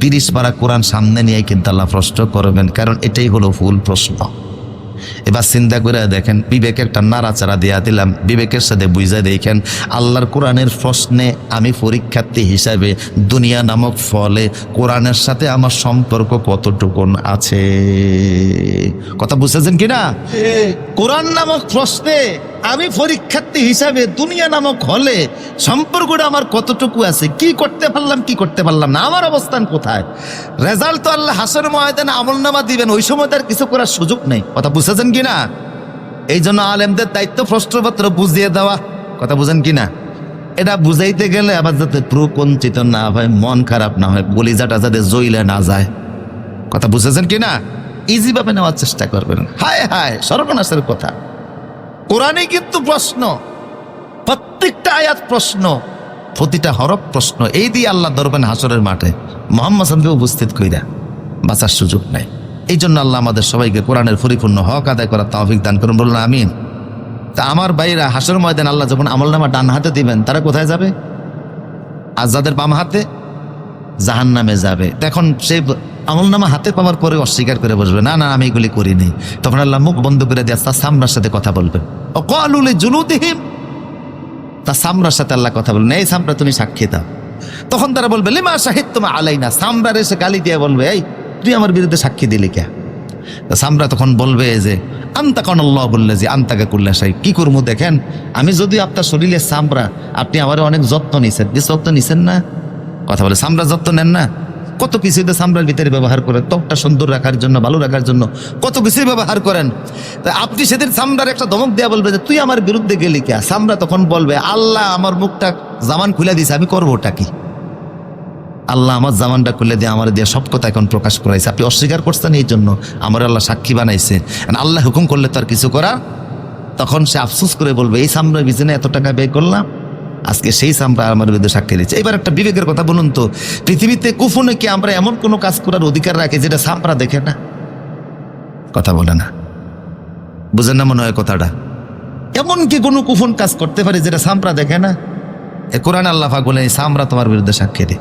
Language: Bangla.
তিরিশ পারা কোরআন সামনে নিয়ে কিন্তু আল্লাহ প্রশ্ন করবেন কারণ এটাই হলো ফুল প্রশ্ন। এবার চিন্তা করে দেখেন বিবেকের একটা নাড়াচাড়া দিয়া দিলাম বিবেকের সাথে বুঝা দেখেন আল্লাহর কোরআনের প্রশ্নে আমি পরীক্ষার্থী হিসাবে দুনিয়া নামক ফলে কোরআনের সাথে আমার সম্পর্ক কতটুকুন আছে? কথা বুঝেছেন কিনা? কোরআন নামক প্রশ্নে আমি পরীক্ষার্থী হিসাবে দুনিয়া নামক হলে সম্পর্কটা আমার কতটুকু আছে? কি করতে পারলাম, কি করতে পারলাম না? আমার অবস্থান কোথায়? রেজাল্ট তো আল্লাহ হাসর ময়দানে আমলনামা দিবেন। ওই সময় তার কিছু করার সুযোগ নেই। কথা বুঝেছেন কি না? এই জন্য আলেমদের দায়িত্ব প্রশ্নপত্র বুঝিয়ে দেওয়া। কথা বুঝেন কি না? এটা বুঝাইতে গেলে আবার যাতে প্রকঞ্চিত না হয়, মন খারাপ না হয় বলিজাটা যাতে জইলে না যায়। কথা বুঝেছেন কি না? ইজিভাবে নেওয়ার চেষ্টা করবেন। হায় হায়, সর্বনাশের কথা। কোরআনে কিন্তু প্রশ্ন, প্রত্যেকটা আয়াত প্রশ্ন, প্রতিটা হরফ প্রশ্ন, এই দিয়ে আল্লাহ ধরবেন হাসরের মাঠে মোহাম্মদ হাসানকে উপস্থিত কইরা বাঁচার সুযোগ নাই। এই জন্য আল্লাহ আমাদের সবাইকে কোরআনের পরিপূর্ণ হক আদায় করার তৌফিক দান করুন, বলুন আমিন। তা আমার ভাইরা হাসর ময়দান আল্লাহ যখন আমল নামা ডান হাতে দিবেন, তারা কোথায় যাবে? আর যাদের বাম হাতে জাহান নামে যাবে। তখন সে আমলনামা হাতে পাওয়ার পরে অস্বীকার করে বসবে, না না, আমি এগুলি করিনি। তখন আল্লাহ মুখ বন্ধ করে দিয়ে তার সামরার সাথে কথা বলবে ও কলুলে জুলুদিহিম তা সামরার সাথে আল্লাহ কথা বলবেন, এই সামরা তুমি সাক্ষী দাও। তখন তারা বলবে, লিমা শাহিদ তোমার আলাই না সামরার এসে গালি দিয়ে বলবে, এই, তুই আমার বিরুদ্ধে সাক্ষী দিলি কে? সামরা তখন বলবে যে, আন্তা কন আল্লাহ বললে যে আন্তাকে করলে সাহেব কি করব দেখেন? আমি যদি আপনার শরীরে সামরা, আপনি আমার অনেক যত্ন নিছেন। যত্ন নিছেন না? কথা বলে, সামরা যত্ন নেন না? কত কিছুতে সামরার ভিতরে ব্যবহার করেন ত্বকটা সুন্দর রাখার জন্য, ভালো রাখার জন্য কত কিছুই ব্যবহার করেন। তা আপনি সেদিন সামরার একটা ধমক দেওয়া বলবে যে, তুই আমার বিরুদ্ধে গেলি কে? সামরা তখন বলবে, আল্লাহ আমার মুখটা জামান খুলে দিছে আমি করব ওটা কি? আল্লাহ আমার জামানটা খুলে দিয়ে আমার দিয়ে সব কথা এখন প্রকাশ করাইছে। আপনি অস্বীকার করছেন এই জন্য, আমার আল্লাহ সাক্ষী বানাইছে। আল্লাহ হুকুম করলে তো আর কিছু করা, তখন সে আফসোস করে বলবে, এই সামরার পিছনে এত টাকা ব্যয় করলাম আজকে সেই সামরা আমার বিরুদ্ধে সাক্ষী দিচ্ছে এবার একটা বিবেকের কথা বলুন তো, পৃথিবীতে কুফনে কি আমরা এমন কোনো কাজ করার অধিকার রাখি যেটা সামরা দেখে না? কথা বলে না। বুঝেন না মনে হয় কথাটা? এমন কি কোনো কুফন কাজ করতে পারে যেটা সামরা দেখে না? এ কোরআন আল্লাহ বলে সামরা তোমার বিরুদ্ধে সাক্ষী দেয়